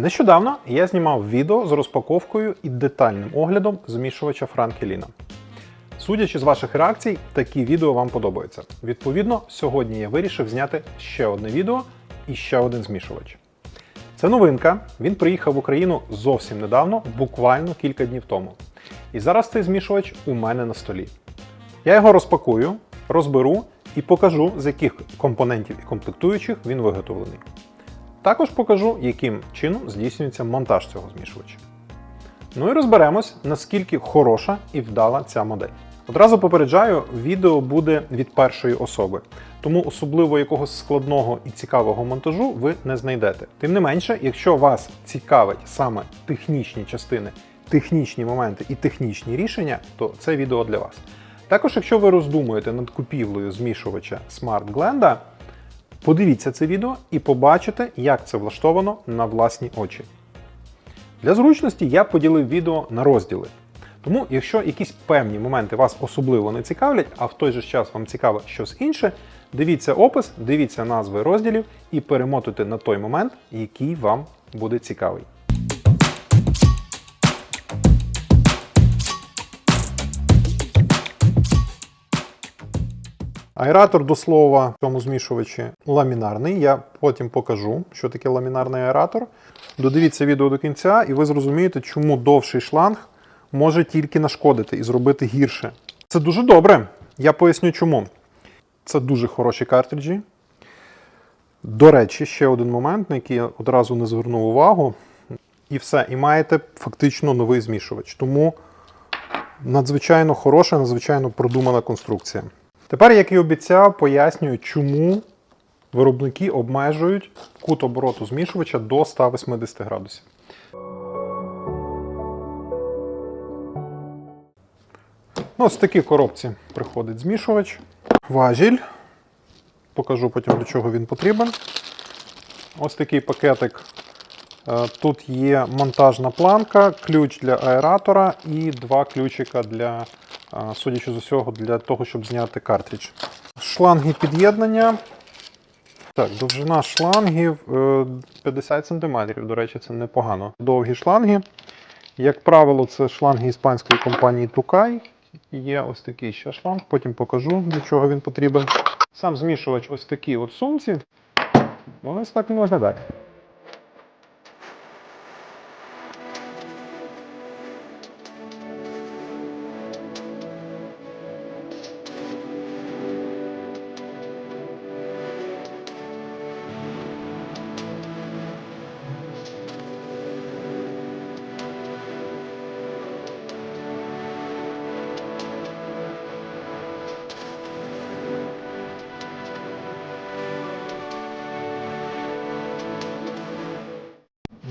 Нещодавно я знімав відео з розпаковкою і детальним оглядом змішувача Франкеліна. Судячи з ваших реакцій, такі відео вам подобаються. Відповідно, сьогодні я вирішив зняти ще одне відео і ще один змішувач. Це новинка. Він приїхав в Україну зовсім недавно, буквально кілька днів тому. І зараз цей змішувач у мене на столі. Я його розпакую, розберу і покажу, з яких компонентів і комплектуючих він виготовлений. Також покажу, яким чином здійснюється монтаж цього змішувача. Ну і розберемось, наскільки хороша і вдала ця модель. Одразу попереджаю, відео буде від першої особи, тому особливо якогось складного і цікавого монтажу ви не знайдете. Тим не менше, якщо вас цікавить саме технічні частини, технічні моменти і технічні рішення, то це відео для вас. Також, якщо ви роздумуєте над купівлею змішувача Smart Glenda, подивіться це відео і побачите, як це влаштовано на власні очі. Для зручності я поділив відео на розділи. Тому, якщо якісь певні моменти вас особливо не цікавлять, а в той же час вам цікаво щось інше, дивіться опис, дивіться назви розділів і перемотуйте на той момент, який вам буде цікавий. Аератор до слова в цьому змішувачі ламінарний. Я потім покажу, що таке ламінарний аератор. Додивіться відео до кінця, і ви зрозумієте, чому довший шланг може тільки нашкодити і зробити гірше. Це дуже добре. Я поясню чому. Це дуже хороші картриджі. До речі, ще один момент, на який я одразу не звернув увагу. І все. І маєте фактично новий змішувач. Тому надзвичайно хороша, надзвичайно продумана конструкція. Тепер, як і обіцяв, пояснюю, чому виробники обмежують кут обороту змішувача до 180 градусів. Ну, ось в коробці приходить змішувач. Важіль. Покажу потім, для чого він потрібен. Ось такий пакетик. Е, Тут є монтажна планка, ключ для аератора і два ключика для, судячи з усього, для того, щоб зняти картридж. Шланги під'єднання. Так, довжина шлангів е, 50 см, до речі, це непогано. Довгі шланги. Як правило, це шланги іспанської компанії Tukay. Є ось такий ще шланг, потім покажу, для чого він потрібен. Сам змішувач ось такий от сумці. Ось так він виглядає.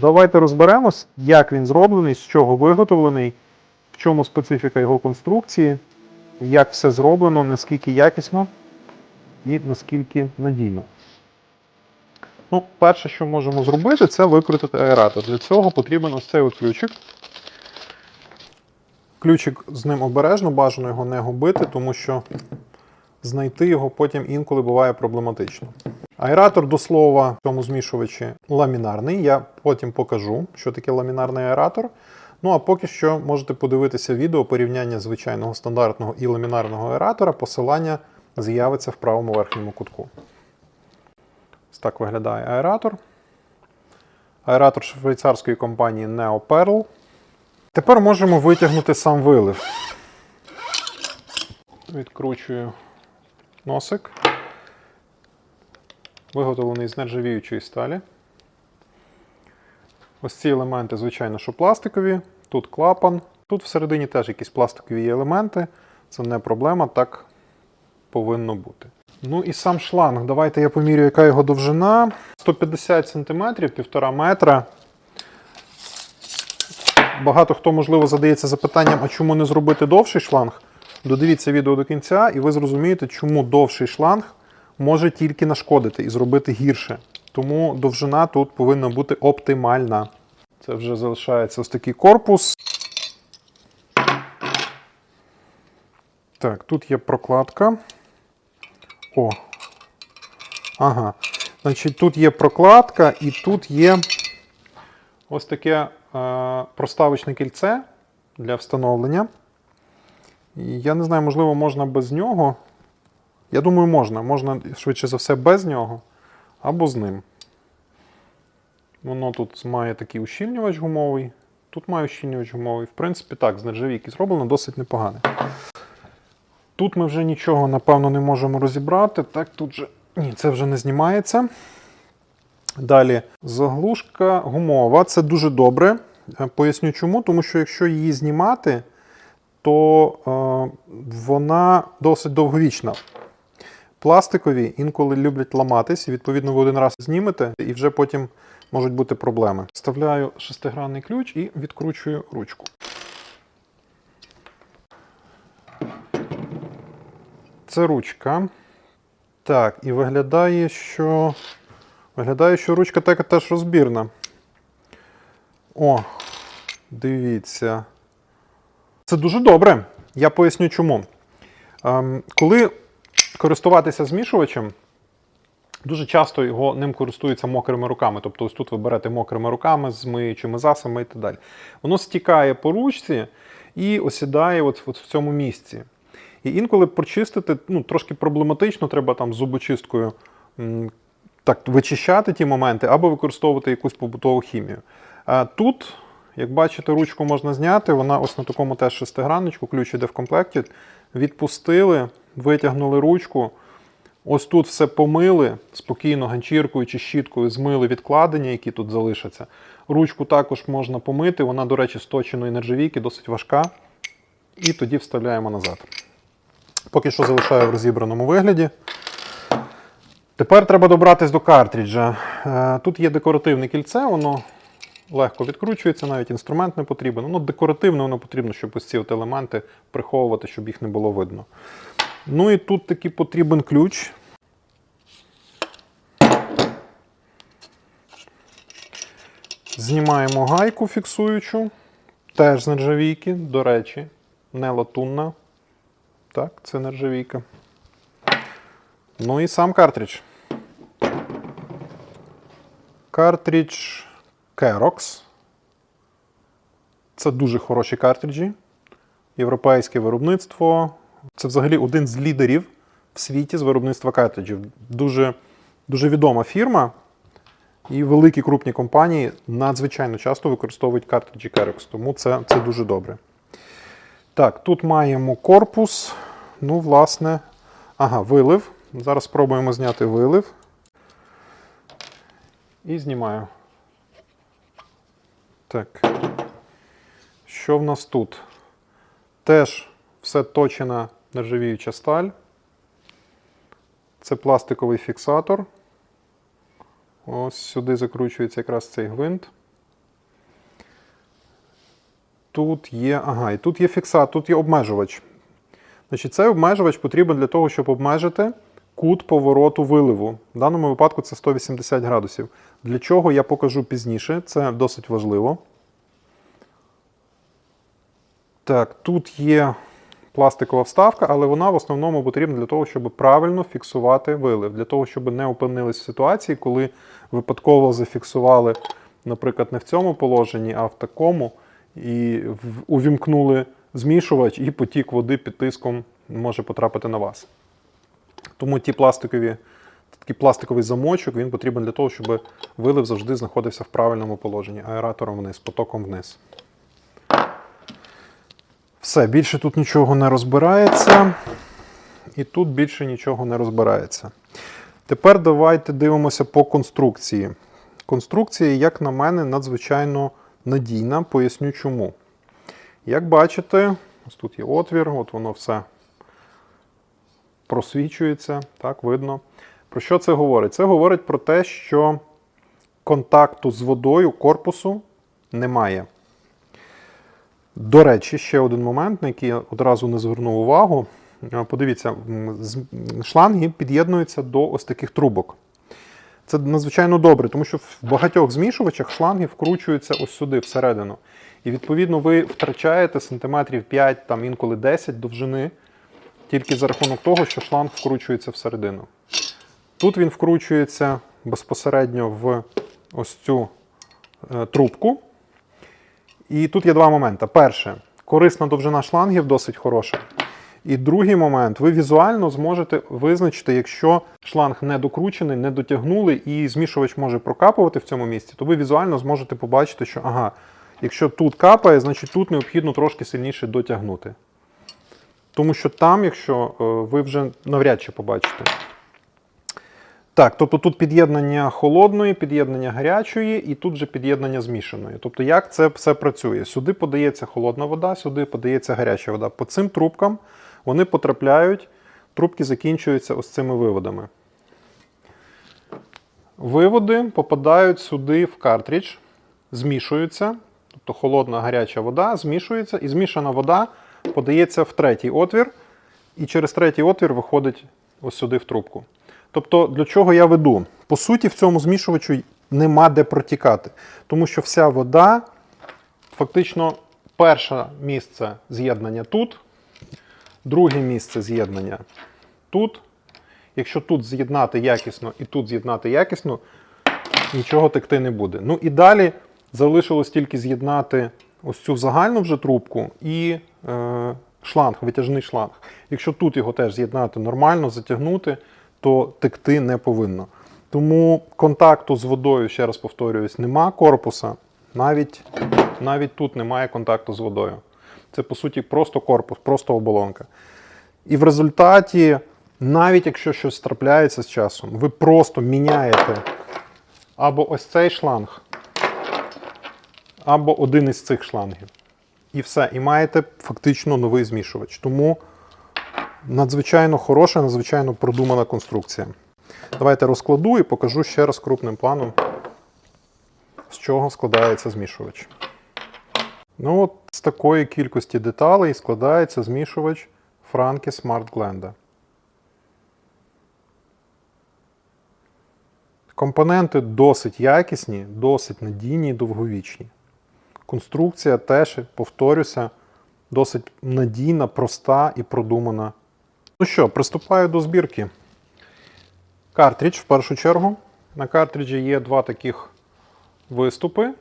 Давайте розберемось, як він зроблений, з чого виготовлений, в чому специфіка його конструкції, як все зроблено, наскільки якісно і наскільки надійно. Ну, перше, що можемо зробити, це викрутити аератор. Для цього потрібен ось цей ключик. Ключик з ним обережно, бажано його не губити, тому що знайти його потім інколи буває проблематично. Аератор до слова в цьому змішувачі ламінарний. Я потім покажу, що таке ламінарний аератор. Ну а поки що можете подивитися відео порівняння звичайного стандартного і ламінарного аератора. Посилання з'явиться в правому верхньому кутку. Ось так виглядає аератор. Аератор швейцарської компанії NeoPerl. Тепер можемо витягнути сам вилив. Відкручую носик. Виготовлений з нержавіючої сталі. Ось ці елементи, звичайно, що пластикові. Тут клапан. Тут всередині теж якісь пластикові елементи. Це не проблема, так повинно бути. Ну і сам шланг. Давайте я помірю, яка його довжина. 150 см, 1,5 метра. Багато хто, можливо, задається запитанням, а чому не зробити довший шланг? Додивіться відео до кінця, і ви зрозумієте, чому довший шланг може тільки нашкодити і зробити гірше. Тому довжина тут повинна бути оптимальна. Це вже залишається ось такий корпус. Так, тут є прокладка. О. Ага. Значить, тут є прокладка і тут є ось таке е, проставочне кільце для встановлення. Я не знаю, можливо, можна без нього. Я думаю, можна. Можна швидше за все без нього або з ним. Воно тут має такий ущільнювач гумовий. Тут має ущільнювач гумовий. В принципі, так, з нержавійки зроблено досить непогане. Тут ми вже нічого, напевно, не можемо розібрати. Так, тут же. Ні, це вже не знімається. Далі заглушка гумова. Це дуже добре. Е, Поясню чому. Тому що якщо її знімати, то е, вона досить довговічна. Пластикові інколи люблять ламатись, відповідно ви один раз знімете, і вже потім можуть бути проблеми. Вставляю шестигранний ключ і відкручую ручку. Це ручка. Так, і виглядає, що. Виглядає, що ручка така теж розбірна. О, дивіться. Це дуже добре. Я поясню чому. Ем, коли користуватися змішувачем, дуже часто його ним користуються мокрими руками. Тобто, ось тут ви берете мокрими руками з миючими засобами і так далі. Воно стікає по ручці і осідає от, от в цьому місці. І інколи прочистити ну, трошки проблематично, треба там зубочисткою так, вичищати ті моменти або використовувати якусь побутову хімію. А тут, як бачите, ручку можна зняти, вона ось на такому теж шестигранничку, ключ іде в комплекті. Відпустили, витягнули ручку. Ось тут все помили, спокійно ганчіркою чи щіткою змили відкладення, які тут залишаться. Ручку також можна помити, вона, до речі, з точеної нержавійки, досить важка. І тоді вставляємо назад. Поки що залишаю в розібраному вигляді. Тепер треба добратись до картриджа. Е, Тут є декоративне кільце, воно легко відкручується, навіть інструмент не потрібен. Воно декоративне, воно потрібно, щоб ось ці от елементи приховувати, щоб їх не було видно. Ну і тут таки потрібен ключ. Знімаємо гайку фіксуючу, теж з нержавійки, до речі, не латунна. Так, це нержавійка. Ну і сам картридж. Картридж Kerox. Це дуже хороші картриджі. Європейське виробництво. Це взагалі один з лідерів в світі з виробництва картриджів. Дуже, дуже відома фірма. І великі крупні компанії надзвичайно часто використовують картриджі Kerox, тому це, це дуже добре. Так, тут маємо корпус. Ну, власне, ага, вилив. Зараз спробуємо зняти вилив. І знімаю. Так. Що в нас тут? Теж все точена нержавіюча сталь. Це пластиковий фіксатор. Ось сюди закручується якраз цей гвинт. Тут є. Ага, і тут є фіксатор, тут є обмежувач. Значить, Цей обмежувач потрібен для того, щоб обмежити кут повороту виливу. В даному випадку це 180 градусів. Для чого я покажу пізніше, це досить важливо. Так, тут є пластикова вставка, але вона в основному потрібна для того, щоб правильно фіксувати вилив. Для того, щоб не опинились в ситуації, коли випадково зафіксували, наприклад, не в цьому положенні, а в такому, і увімкнули змішувач, і потік води під тиском може потрапити на вас. Тому ті пластикові, такий пластиковий замочок він потрібен для того, щоб вилив завжди знаходився в правильному положенні, аератором вниз, потоком вниз. Все, більше тут нічого не розбирається. І тут більше нічого не розбирається. Тепер давайте дивимося по конструкції. Конструкція, як на мене, надзвичайно надійна. Поясню чому. Як бачите, ось тут є отвір, от воно все просвічується, так, видно. Про що це говорить? Це говорить про те, що контакту з водою корпусу немає. До речі, ще один момент, на який я одразу не звернув увагу. Е, Подивіться, шланги під'єднуються до ось таких трубок. Це надзвичайно добре, тому що в багатьох змішувачах шланги вкручуються ось сюди, всередину. І відповідно ви втрачаєте сантиметрів 5, там інколи 10 довжини, тільки за рахунок того, що шланг вкручується всередину. Тут він вкручується безпосередньо в ось цю е, трубку. І тут є два моменти. Перше, корисна довжина шлангів досить хороша. І другий момент, ви візуально зможете визначити, якщо шланг не докручений, не дотягнули, і змішувач може прокапувати в цьому місці, то ви візуально зможете побачити, що ага, якщо тут капає, значить тут необхідно трошки сильніше дотягнути. Тому що там, якщо е, ви вже навряд чи побачите. Так, тобто тут під'єднання холодної, під'єднання гарячої і тут же під'єднання змішаної. Тобто, як це все працює? Сюди подається холодна вода, сюди подається гаряча вода. По цим трубкам вони потрапляють, трубки закінчуються ось цими виводами. Виводи попадають сюди в картридж, змішуються, тобто холодна гаряча вода змішується, і змішана вода подається в третій отвір, і через третій отвір виходить ось сюди в трубку. Тобто, для чого я веду? По суті, в цьому змішувачу нема де протікати, тому що вся вода, фактично, перше місце з'єднання тут, друге місце з'єднання тут. Якщо тут з'єднати якісно і тут з'єднати якісно, нічого текти не буде. Ну і далі залишилось тільки з'єднати ось цю загальну вже трубку і шланг, витяжний шланг. Якщо тут його теж з'єднати нормально, затягнути, то текти не повинно. Тому контакту з водою, ще раз повторююсь, нема корпуса. Навіть, навіть тут немає контакту з водою. Це по суті просто корпус, просто оболонка. І в результаті, навіть якщо щось трапляється з часом, ви просто міняєте або ось цей шланг, або один із цих шлангів. І все. І маєте фактично новий змішувач. Тому надзвичайно хороша, надзвичайно продумана конструкція. Давайте розкладу і покажу ще раз крупним планом, з чого складається змішувач. Ну от з такої кількості деталей складається змішувач Franke Smart Glenda. Компоненти досить якісні, досить надійні і довговічні. Конструкція теж, повторюся, досить надійна, проста і продумана. Ну що, приступаю до збірки. Картридж в першу чергу. На картриджі є два таких виступи.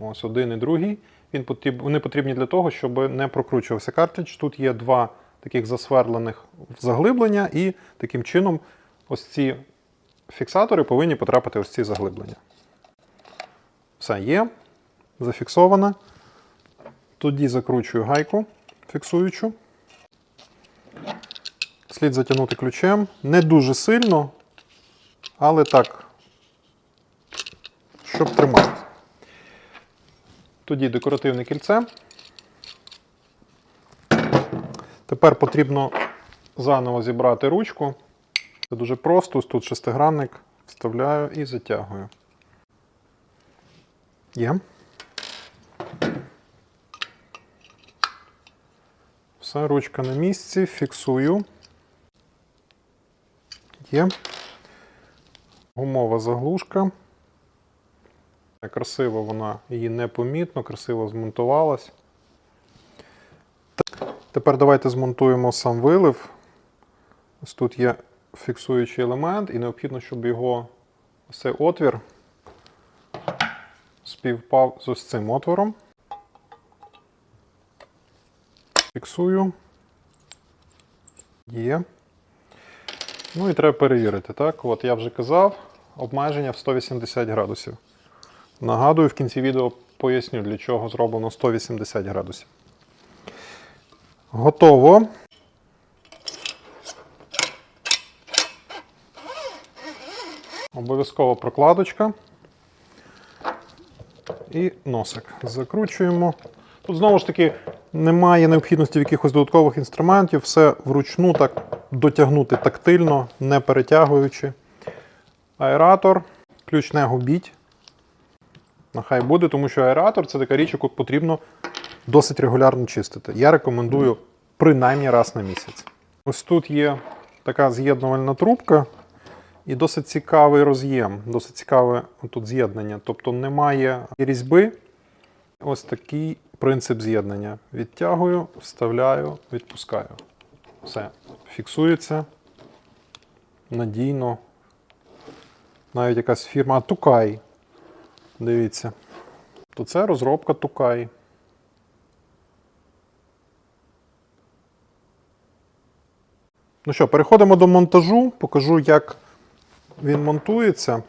Ось один і другий. Він потріб... Вони потрібні для того, щоб не прокручувався картридж. Тут є два таких засверлених заглиблення, і таким чином ось ці фіксатори повинні потрапити ось ці заглиблення. Все є. Зафіксовано. Тоді закручую гайку фіксуючу. Слід затягнути ключем. Не дуже сильно, але так, щоб триматися. Тоді декоративне кільце. Тепер потрібно заново зібрати ручку. Це дуже просто. Тут шестигранник вставляю і затягую. Є. Все, ручка на місці, фіксую. Є. Гумова заглушка. Красиво вона її непомітно, красиво змонтувалась. Тепер давайте змонтуємо сам вилив. Ось тут є фіксуючий елемент, і необхідно, щоб його ось цей отвір співпав з ось цим отвором. Фіксую. Є. Ну і треба перевірити. Так, от я вже казав, обмеження в 180 градусів. Нагадую, в кінці відео поясню, для чого зроблено 180 градусів. Готово. Обов'язково прокладочка. І носик. Закручуємо. Тут знову ж таки немає необхідності в якихось додаткових інструментів, все вручну так дотягнути тактильно, не перетягуючи. Аератор, ключ не губіть. Нехай буде, тому що аератор це така річ, яку потрібно досить регулярно чистити. Я рекомендую принаймні раз на місяць. Ось тут є така з'єднувальна трубка і досить цікавий роз'єм, досить цікаве тут з'єднання. Тобто немає різьби. Ось такий принцип з'єднання. Відтягую, вставляю, відпускаю. Все. Фіксується надійно. Навіть якась фірма Тукай Дивіться. То це розробка Тукай. Ну що, переходимо до монтажу. Покажу, як він монтується.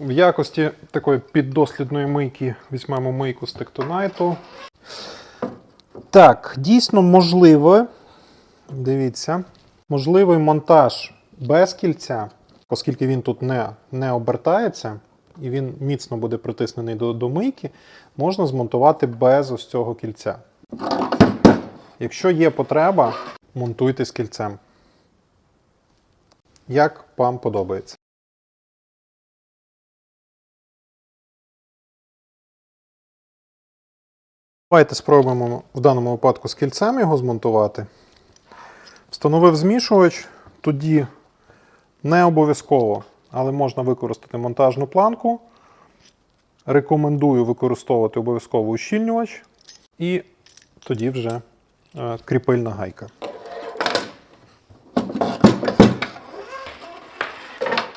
В якості такої піддослідної мийки візьмемо мийку з тектонайту. Так, дійсно можливо. Дивіться, можливий монтаж без кільця, оскільки він тут не, не обертається і він міцно буде притиснений до, до мийки, можна змонтувати без ось цього кільця. Якщо є потреба, монтуйте з кільцем. Як вам подобається. Давайте спробуємо в даному випадку з кільцем його змонтувати. Встановив змішувач, тоді не обов'язково, але можна використати монтажну планку. Рекомендую використовувати обов'язково ущільнювач і тоді вже е, кріпильна гайка.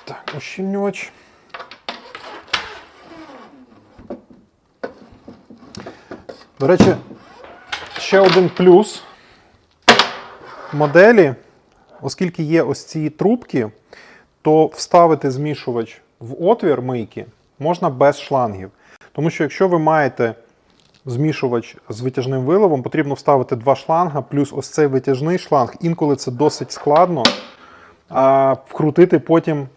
Так, ущільнювач. До речі, ще один плюс моделі, оскільки є ось ці трубки, то вставити змішувач в отвір мийки можна без шлангів. Тому що якщо ви маєте змішувач з витяжним виливом, потрібно вставити два шланга, плюс ось цей витяжний шланг. Інколи це досить складно. А вкрутити потім,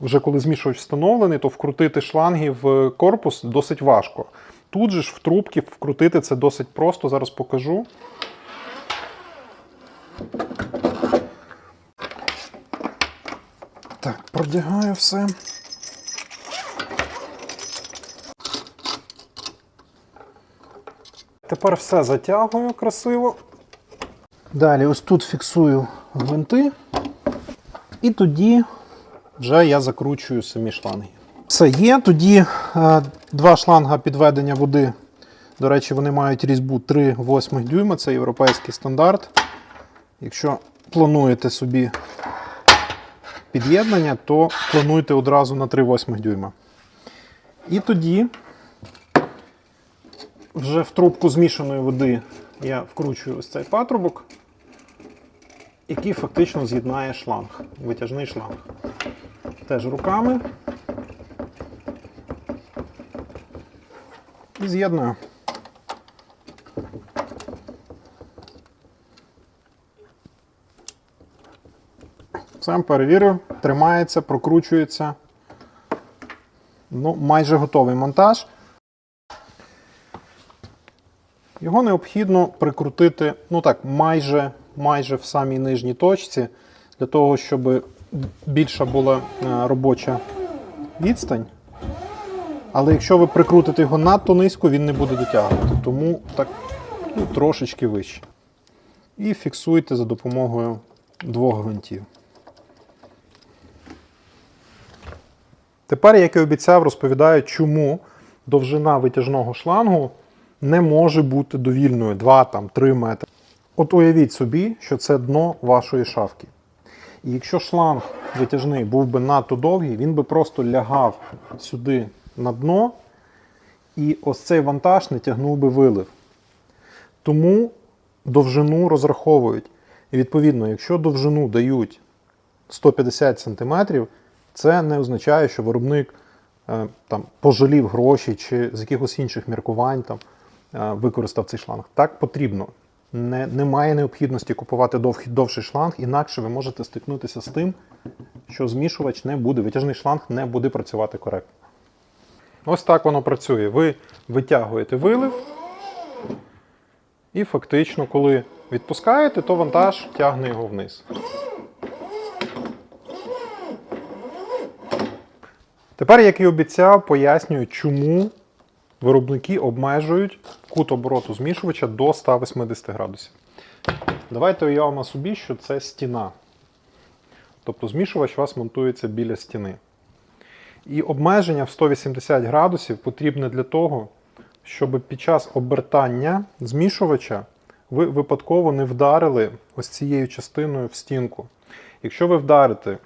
вже коли змішувач встановлений, то вкрутити шланги в корпус досить важко. Тут же ж в трубки вкрутити це досить просто. Зараз покажу. Так, продягаю все. Тепер все затягую красиво. Далі ось тут фіксую гвинти. І тоді вже я закручую самі шланги. Все є. Тоді е, два шланга підведення води. До речі, вони мають різьбу 3,8 дюйма, це європейський стандарт. Якщо плануєте собі під'єднання, то плануйте одразу на 3,8 дюйма. І тоді вже в трубку змішаної води я вкручую ось цей патрубок, який фактично з'єднає шланг, витяжний шланг. Теж руками. І з'єдную. Сам перевірив, тримається, прокручується. Ну, майже готовий монтаж. Його необхідно прикрутити, ну так, майже, майже в самій нижній точці, для того, щоб більша була е, робоча відстань. Але якщо ви прикрутите його надто низько, він не буде дотягувати. Тому так ну, трошечки вище. І фіксуйте за допомогою двох гвинтів. Тепер, як і обіцяв, розповідаю, чому довжина витяжного шлангу не може бути довільною 2-3 метри. От уявіть собі, що це дно вашої шафки. І якщо шланг витяжний був би надто довгий, він би просто лягав сюди на дно, і ось цей вантаж не тягнув би вилив. Тому довжину розраховують. І відповідно, якщо довжину дають 150 см, це не означає, що виробник е, там, пожалів гроші чи з якихось інших міркувань там, е, використав цей шланг. Так потрібно. Не, Немає необхідності купувати довгий, довший шланг, інакше ви можете стикнутися з тим, що змішувач не буде, витяжний шланг не буде працювати коректно. Ось так воно працює. Ви витягуєте вилив, і фактично, коли відпускаєте, то вантаж тягне його вниз. Тепер, як і обіцяв, пояснюю, чому виробники обмежують кут обороту змішувача до 180 градусів. Давайте уявимо собі, що це стіна. Тобто змішувач у вас монтується біля стіни. І обмеження в 180 градусів потрібне для того, щоб під час обертання змішувача ви випадково не вдарили ось цією частиною в стінку. Якщо ви вдарите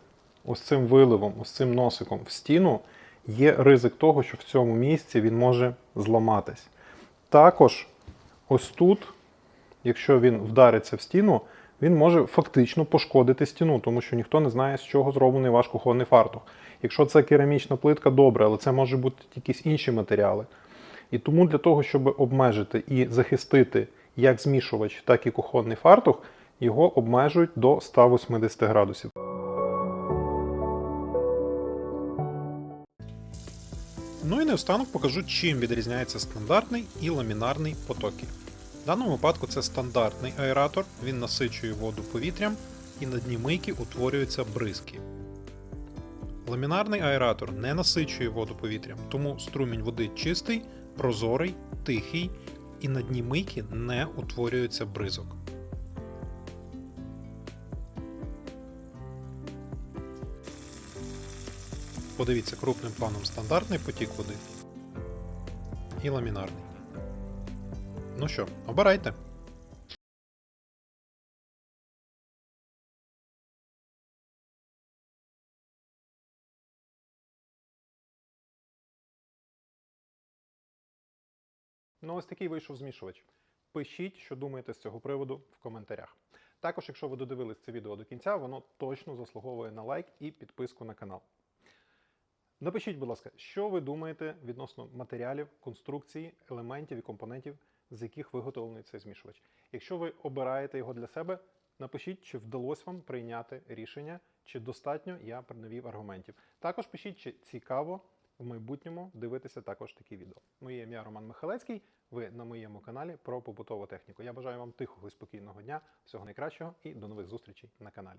ось цим виливом, ось цим носиком в стіну, є ризик того, що в цьому місці він може зламатись. Також ось тут, якщо він вдариться в стіну, він може фактично пошкодити стіну, тому що ніхто не знає, з чого зроблений ваш кухонний фартух. Якщо це керамічна плитка, добре, але це може бути якісь інші матеріали. І тому для того, щоб обмежити і захистити як змішувач, так і кухонний фартух, його обмежують до 180 градусів. Ну і наостанок покажу, чим відрізняється стандартний і ламінарний потоки. В даному випадку це стандартний аератор, він насичує воду повітрям і на дні мийки утворюються бризки. Ламінарний аератор не насичує воду повітрям, тому струмінь води чистий, прозорий, тихий і на дні мийки не утворюється бризок. Подивіться крупним планом стандартний потік води і ламінарний. Ну що, обирайте. Ну, ось такий вийшов змішувач. Пишіть, що думаєте з цього приводу в коментарях. Також, якщо ви додивились це відео до кінця, воно точно заслуговує на лайк і підписку на канал. Напишіть, будь ласка, що ви думаєте відносно матеріалів, конструкції, елементів і компонентів, з яких виготовлений цей змішувач. Якщо ви обираєте його для себе, напишіть, чи вдалося вам прийняти рішення, чи достатньо я навів аргументів. Також пишіть, чи цікаво в майбутньому дивитися також такі відео. Моє ім'я Роман Михалецький. Ви на моєму каналі про побутову техніку. Я бажаю вам тихого і спокійного дня, всього найкращого і до нових зустрічей на каналі.